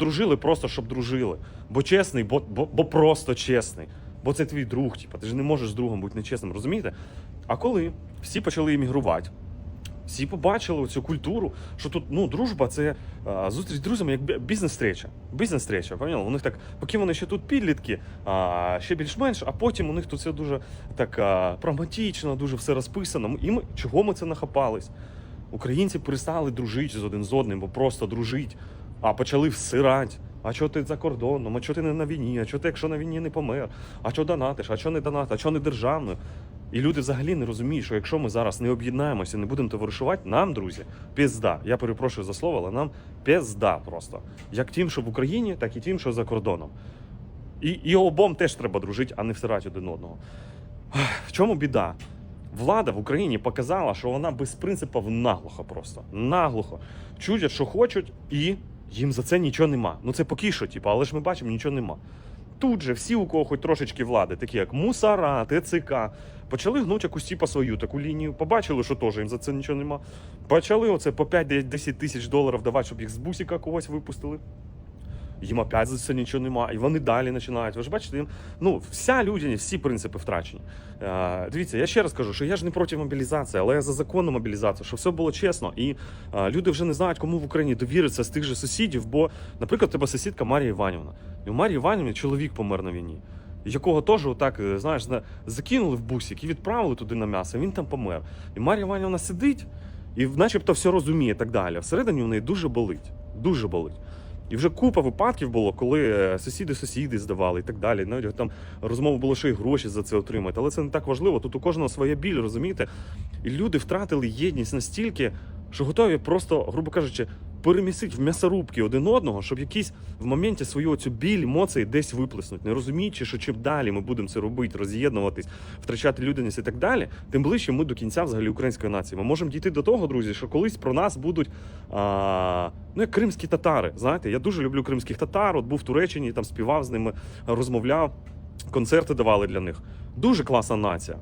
дружили просто, щоб дружили. Бо чесний, бо, бо, бо просто чесний. Бо це твій друг, типу, ти ж не можеш з другом бути нечесним, розумієте? А коли всі почали іммігрувати, всі побачили цю культуру, що тут ну, дружба це а, зустріч з друзями як бізнес-стреча. Бізнес-стреча, пам'ятали? У них так, поки вони ще тут підлітки, а, ще більш-менш, а потім у них тут все дуже так а, прагматично, дуже все розписано. І ми, чого ми це нахапались? Українці перестали дружити з один з одним, бо просто дружить, а почали всирати. А чого ти за кордоном? А чого ти не на війні? А чого ти, якщо на війні не помер? А чого донатиш? А чого не донатиш? А чого не державною? І люди взагалі не розуміють, що якщо ми зараз не об'єднаємося, не будемо товаришувати, нам, друзі, пізда. Я перепрошую за слово, але нам пізда просто. Як тим, що в Україні, так і тим, що за кордоном. І, і обом теж треба дружити, а не всирати один одного. В чому біда? Влада в Україні показала, що вона без принципів наглухо просто. Наглухо. Чудять, що хочуть, і їм за це нічого нема. Ну це поки що, типу, але ж ми бачимо, нічого нема. Тут же всі, у кого хоч трошечки влади, такі як Мусара, ТЦК, почали гнути якусь типу свою таку лінію. Побачили, що теж їм за це нічого нема. Почали оце по 5-10 тисяч доларів давати, щоб їх з бусіка когось випустили. Їм опять за це нічого нема, і вони далі починають. Ви ж бачите, їм ну вся людяність, всі принципи втрачені. Е, дивіться, я ще раз кажу, що я ж не проти мобілізації, але я за законну мобілізацію, щоб все було чесно. І е, люди вже не знають, кому в Україні довіритися з тих же сусідів. Бо, наприклад, тебе сусідка Марія Іванівна. І у Марії Іванівні чоловік помер на війні. Якого теж отак, е, знаєш, закинули в бусик і відправили туди на м'ясо, він там помер. І Марія Іванівна сидить і начебто все розуміє і так далі. Всередині в неї дуже болить. Дуже болить. І вже купа випадків було, коли е, сусіди сусіди здавали і так далі. Навіть там розмова було, що і гроші за це отримати. Але це не так важливо. Тут у кожного своя біль, розумієте? І люди втратили єдність настільки, що готові просто, грубо кажучи, перемісити в м'ясорубки один одного, щоб якийсь в моменті свою цю біль, емоції десь виплеснуть, не розуміючи, що чим далі ми будемо це робити, роз'єднуватись, втрачати людяність і так далі, тим ближче ми до кінця взагалі української нації. Ми можемо дійти до того, друзі, що колись про нас будуть а, ну, як кримські татари. Знаєте, я дуже люблю кримських татар. От був в Туреччині, там співав з ними, розмовляв, концерти давали для них. Дуже класна нація.